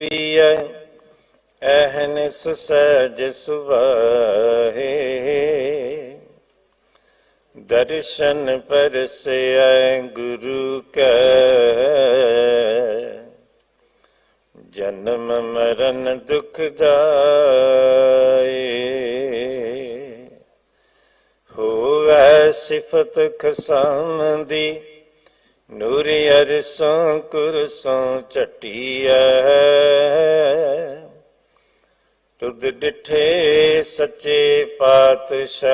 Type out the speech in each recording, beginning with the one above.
ਪੀਐ ਅਹਨਿਸ ਸਹਿਜ ਸੁਭਾਏ ਦਰਸ਼ਨ ਪਰਸੈ ਗੁਰੂ ਕੈ। ਜਨਮ ਮਰਨ ਦੁਖ ਜਾਏ ਹੋਵੈ ਸਿਫਤ ਖਸਮ ਦੀ ਨੂਰ ਅਰਸੋਂ ਕੁਰਸੋਂ ਚਟੀਐ ਤੁਧ ਡਿਠੇ ਸੱਚੇ ਪਾਤਸ਼ਾਹ।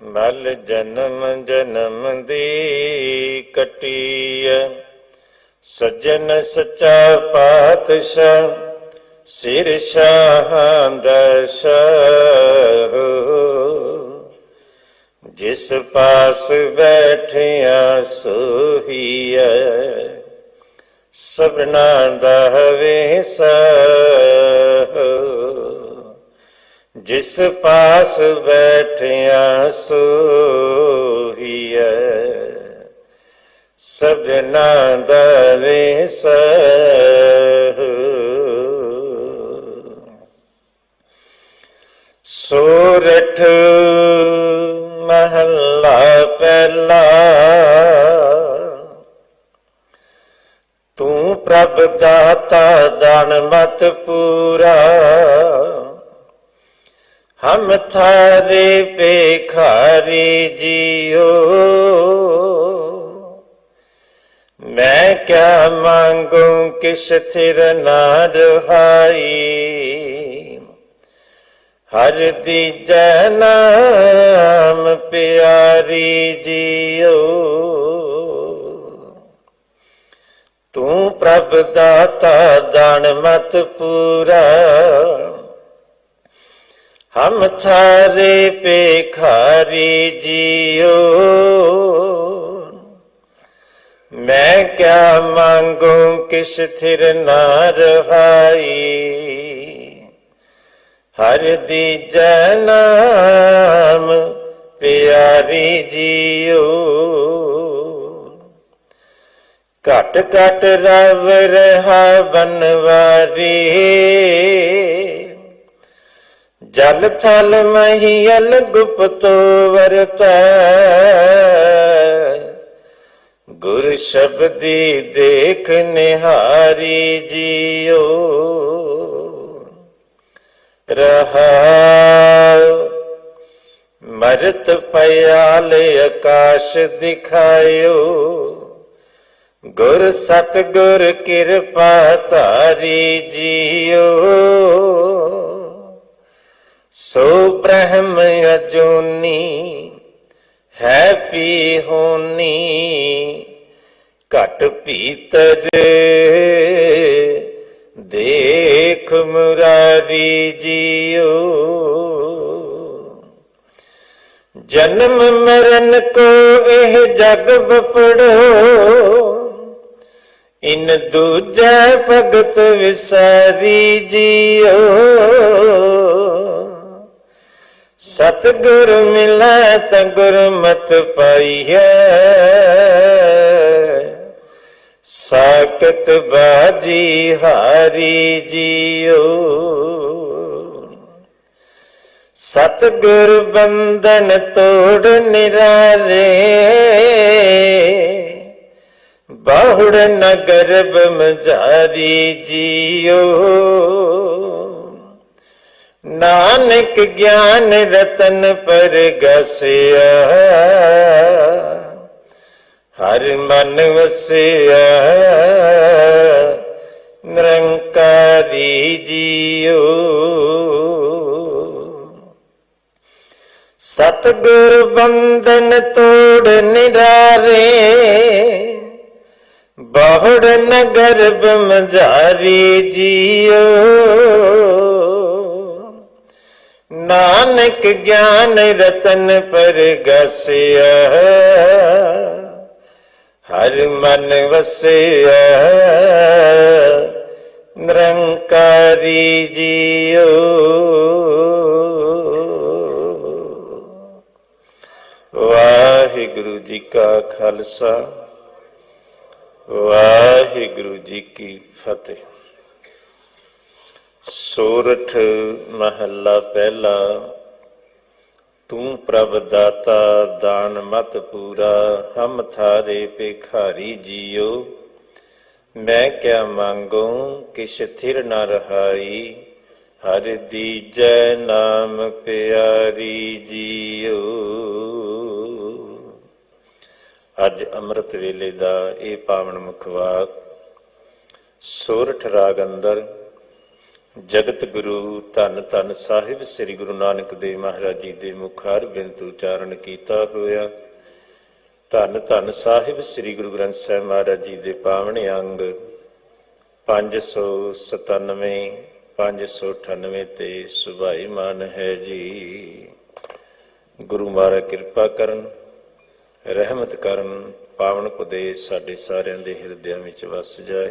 ਮਲ ਜਨਮ ਜਨਮ ਦੀ ਕਟੀਐ। ਸੱਜਣ ਸੱਚਾ ਪਾਤਸ਼ਾਹ, ਸਿਰ ਸ਼ਾਹਾਂ ਦਾ ਜਿਸ ਪਾਸ ਬੈਠਿਆ ਸੋਹੀਐ, ਸਭਨਾ ਦਾ ਹਵੇਸ ਜਿਸ ਪਾਸ ਬੈਠਿਆ ਸੋਹੀਐ, ਸਭਨਾ ਦਾ ਵੇਸ ਸੂਰਠ ਮਹੱਲਾ ਪਹਿਲਾ। ਤੂੰ ਪ੍ਰਭ ਦਾਤਾ ਦਾਨ ਮਤ ਪੂਰਾ। ਹਮ ਥਾਰੇ ਪੇਖਾਰੀ ਜੀਓ। ਮੈਂ ਕਿਆ ਮੰਗੂ ਕਿਸ ਥਿਰ ਨਾ ਰਹਾਈ। ਹਰ ਦੀ ਦੀਜੈ ਨਾਮ ਪਿਆਰੀ ਜੀਓ। ਤੂੰ ਪ੍ਰਭ ਦਾਤਾ ਦਾਨ ਮਤ ਪੂਰਾ। ਹਮ ਥਾਰੇ ਪੇਖਾਰੀ ਜੀਓ। ਮੈਂ ਕਿਆ ਮੰਗੂ ਕਿਸ ਥਿਰ ਨਾ ਰਹਾਈ। ਹਰ ਦੀਜੈ ਨਾਮ, ਪਿਆਰੀ ਜੀਓ। ਘਟ ਘਟ ਰਵ ਰਹਾ ਬਨਵਾਰੀ। ਜਲ ਥਲ ਮਹੀਲ ਗੁਪਤੋ ਵਰਤਾ। ਗੁਰ ਸ਼ਬਦੀ ਦੇਖ ਨਿਹਾਰੀ ਜੀਓ। ਰਹਾ। ਮਰਤ ਪਿਆਲੇ ਆਕਾਸ਼ ਦਿਖਾਇਓ। ਗੁਰ ਸਤ ਗੁਰ ਕਿਰਪਾ ਧਾਰੀ ਜੀਓ। ਸੋ ਬ੍ਰਹਮ ਅਜੂਨੀ ਹੈ ਪੀ ਹੋਨੀ ਘਟ ਭੀਤਰ ਦੇਖ ਮੁਰਾਰੀ ਜੀਓ। ਜਨਮ ਮਰਨ ਕੋ ਇਹ ਜਗ ਬਪੜੋ ਇਨ ਦੂਜੈ ਭਗਤ ਵਿਸਾਰੀ ਜੀਓ। ਸਤਗੁਰ ਮਿਲੈ ਤ ਗੁਰਮਤ ਪਾਈਐ। ਸਾਕਤ ਬਾਜੀ ਹਾਰੀ ਜੀਓ। ਸਤਗੁਰ ਬੰਧਨ ਤੋੜ ਨਿਰਾਰੇ। ਬਾਹੁੜ ਨਗਰ ਬਮਜਾਰੀ ਜੀਓ। ਨਾਨਕ ਗਿਆਨ ਰਤਨ ਪਰ ਗਸਿਆ। ਹਰ ਮਨ ਵਸਿਆ ਨਿਰੰਕਾਰੀ ਜੀਓ ਸਤਗੁਰ ਬੰਧਨ ਤੋੜ ਨਿਰਾਰੇ, ਬਹੁੜ ਨਗਰ ਬਮਜਾਰੀ ਜੀਓ। ਨਾਨਕ ਗਿਆਨ ਰਤਨ ਪਰਗਸਿਆ ਹਰ ਮਨ ਵਸਿਆ ਨਿਰੰਕਾਰੀ ਜੀਓ। ਵਾਹਿਗੁਰੂ ਜੀ ਕਾ ਖਾਲਸਾ, ਵਾਹਿਗੁਰੂ ਜੀ ਕੀ ਫਤਿਹ। ਸੋਰਠ ਮਹੱਲਾ ਪਹਿਲਾ ਤੂੰ ਪ੍ਰਭ ਦਾਤਾ, ਦਾਨ ਮਤ ਪੂਰਾ, ਹਮ ਥਾਰੇ ਭਿਖਾਰੀ ਜੀਓ। ਮੈਂ ਕਿਆ ਮੰਗੂ, ਕਿਛ ਥਿਰ ਨ ਰਹਾਈ। ਹਰ ਦੀਜੈ ਨਾਮ ਪਿਆਰੀ ਜੀਓ। ਅੱਜ ਅੰਮ੍ਰਿਤ ਵੇਲੇ ਦਾ ਇਹ ਪਾਵਨ ਮੁਖਵਾਕ ਸੋਰਠ ਰਾਗ ਅੰਦਰ ਜਗਤ ਗੁਰੂ ਧੰਨ ਧੰਨ ਸਾਹਿਬ ਸ੍ਰੀ ਗੁਰੂ ਨਾਨਕ ਦੇਵ ਮਹਾਰਾਜ ਜੀ ਦੇ ਮੁਖਾਰ ਬਿੰਤ ਉਚਾਰਨ ਕੀਤਾ ਹੋਇਆ। ਧੰਨ ਧੰਨ ਸਾਹਿਬ ਸ੍ਰੀ ਗੁਰੂ ਗ੍ਰੰਥ ਸਾਹਿਬ ਮਹਾਰਾਜ ਜੀ ਦੇ ਪਾਵਨ ਅੰਗ 597 598 ਤੇ ਸੁਭਾਈ ਮਾਨ ਹੈ ਜੀ। ਗੁਰੂ ਮਹਾਰਾਜ ਕਿਰਪਾ ਕਰਨ, ਰਹਿਮਤ ਕਰਨ, ਪਾਵਨ ਉਪਦੇਸ਼ ਸਾਡੇ ਸਾਰਿਆਂ ਦੇ ਹਿਰਦਿਆਂ ਵਿੱਚ ਵਸ ਜਾਏ।